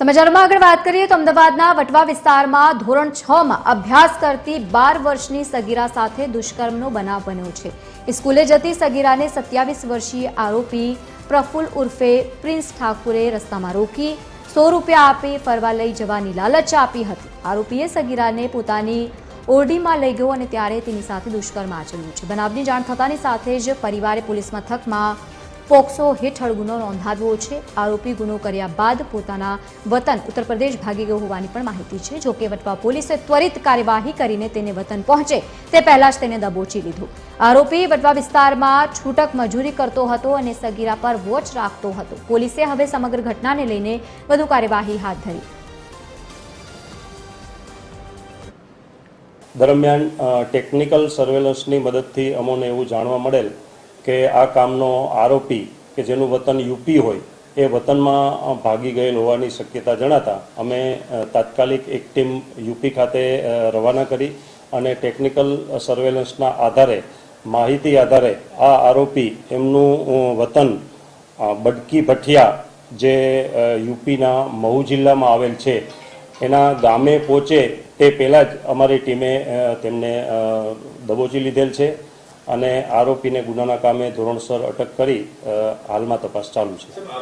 સમાચારમાં આગળ વાત કરીએ તો અમદાવાદના વટવા વિસ્તારમાં ધોરણ છ માં અભ્યાસ કરતી બાર વર્ષની સગીરા સાથે દુષ્કર્મનો બનાવ બન્યો છે. સ્કૂલે જતી સગીરાને સત્યાવીસ વર્ષીય આરોપી પ્રફુલ ઉર્ફે પ્રિન્સ ઠાકુરે રસ્તામાં રોકી સો રૂપિયા આપી ફરવા લઈ જવાની લાલચ આપી હતી. આરોપીએ સગીરાને પોતાની ઓરડીમાં લઈ ગયો અને ત્યારે તેની સાથે દુષ્કર્મ આચર્યું છે. બનાવની જાણ થતાની સાથે જ પરિવારે પોલીસ મથકમાં પોક્સો હેઠળ ગુનો નોંધાવ્યો છે. આરોપી ગુનો કર્યા બાદ પોતાના વતન ઉત્તર પ્રદેશ ભાગી ગયો હોવાની પણ માહિતી છે. જોકે વટવા પોલીસે ત્વરિત કાર્યવાહી કરીને તેને વતન પહોંચે, તે પહેલા જ તેને દબોચી લીધું. આરોપી વટવા વિસ્તારમાં છૂટક મજૂરી કરતો હતો અને સગીરા પર વોચ રાખતો હતો. પોલીસે હવે સમગ્ર ઘટનાને લઈને વધુ કાર્યવાહી હાથ ધરી. દરમિયાન ટેકનિકલ સર્વેલન્સની મદદથી અમોને એવું જાણવા મળેલ કે આ કામનો આરોપી કે જેનું વતન યુપી હોય, એ વતનમાં ભાગી ગયેલ હોવાની શક્યતા જણાતા અમે તાત્કાલિક એક ટીમ યુપી ખાતે રવાના કરી અને ટેકનિકલ સર્વેલન્સના આધારે, માહિતી આધારે આ આરોપી એમનું વતન બડકી ભઠિયા જે યુપીના મહુ જિલ્લામાં આવેલ છે, એના ગામે પહોંચે તે પહેલાં જ અમારી ટીમે તેમને દબોચી લીધેલ છે. અને આરોપીને ગુનાના કામે ધોરણસર અટક કરી હાલમાં તપાસ ચાલુ છે.